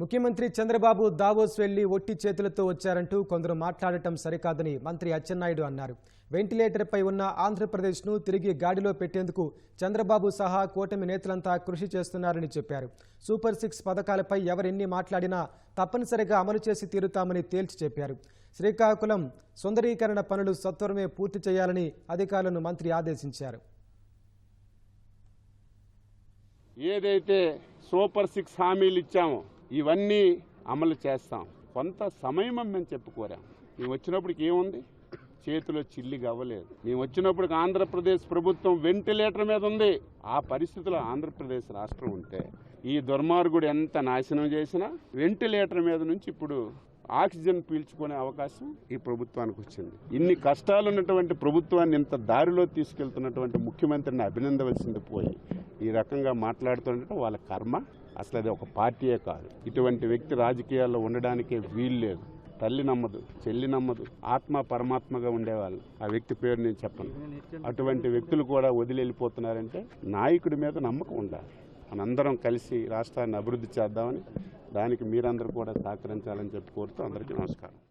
ముఖ్యమంత్రి చంద్రబాబు దావోస్ వెళ్ళి ఒట్టి చేతులతో వచ్చారంటూ కొందరు మాట్లాడటం సరికాదని మంత్రి అచ్చెన్నాయుడు అన్నారు. వెంటిలేటర్పై ఉన్న ఆంధ్రప్రదేశ్ను తిరిగి గాడిలో పెట్టేందుకు చంద్రబాబు సహా కూటమి నేతలంతా కృషి చేస్తున్నారని చెప్పారు. సూపర్ సిక్స్ పథకాలపై ఎవరెన్ని మాట్లాడినా తప్పనిసరిగా అమలు చేసి తీరుతామని తేల్చి చెప్పారు. శ్రీకాకుళం సుందరీకరణ పనులు సత్వరమే పూర్తి చేయాలని అధికారులను మంత్రి ఆదేశించారు. ఏదైతే సూపర్ సిక్స్ హామీలు ఇచ్చామో ఇవన్నీ అమలు చేస్తాం. కొంత సమయం మేము చెప్పుకోరాం. మేము వచ్చినప్పటికి ఏముంది? చేతిలో చిల్లి అవ్వలేదు మేము వచ్చినప్పటికి ఆంధ్రప్రదేశ్ ప్రభుత్వం వెంటిలేటర్ మీద ఉంది. ఆ పరిస్థితిలో ఆంధ్రప్రదేశ్ రాష్ట్రం ఉంటే ఈ దుర్మార్గుడు ఎంత నాశనం చేసినా వెంటిలేటర్ మీద నుంచి ఇప్పుడు ఆక్సిజన్ పీల్చుకునే అవకాశం ఈ ప్రభుత్వానికి వచ్చింది. ఇన్ని కష్టాలు ఉన్నటువంటి ప్రభుత్వాన్ని ఇంత దారిలో తీసుకెళ్తున్నటువంటి ముఖ్యమంత్రిని అభినందవలసింది పోయి ఈ రకంగా మాట్లాడుతుండటం వాళ్ళ కర్మ అసలు అది ఒక పార్టీయే కాదు. ఇటువంటి వ్యక్తి రాజకీయాల్లో ఉండడానికే వీలు లేదు. తల్లి నమ్మదు చెల్లి నమ్మదు ఆత్మ పరమాత్మగా ఉండేవాళ్ళు. ఆ వ్యక్తి పేరు నేను చెప్పను. అటువంటి వ్యక్తులు కూడా వదిలి వెళ్ళిపోతున్నారంటే నాయకుడి మీద నమ్మకం ఉండాలి. మనందరం కలిసి రాష్ట్రాన్ని అభివృద్ధి చేద్దామని దానికి మీరందరూ కూడా సహకరించాలని చెప్పి కోరుతూ అందరికీ నమస్కారం.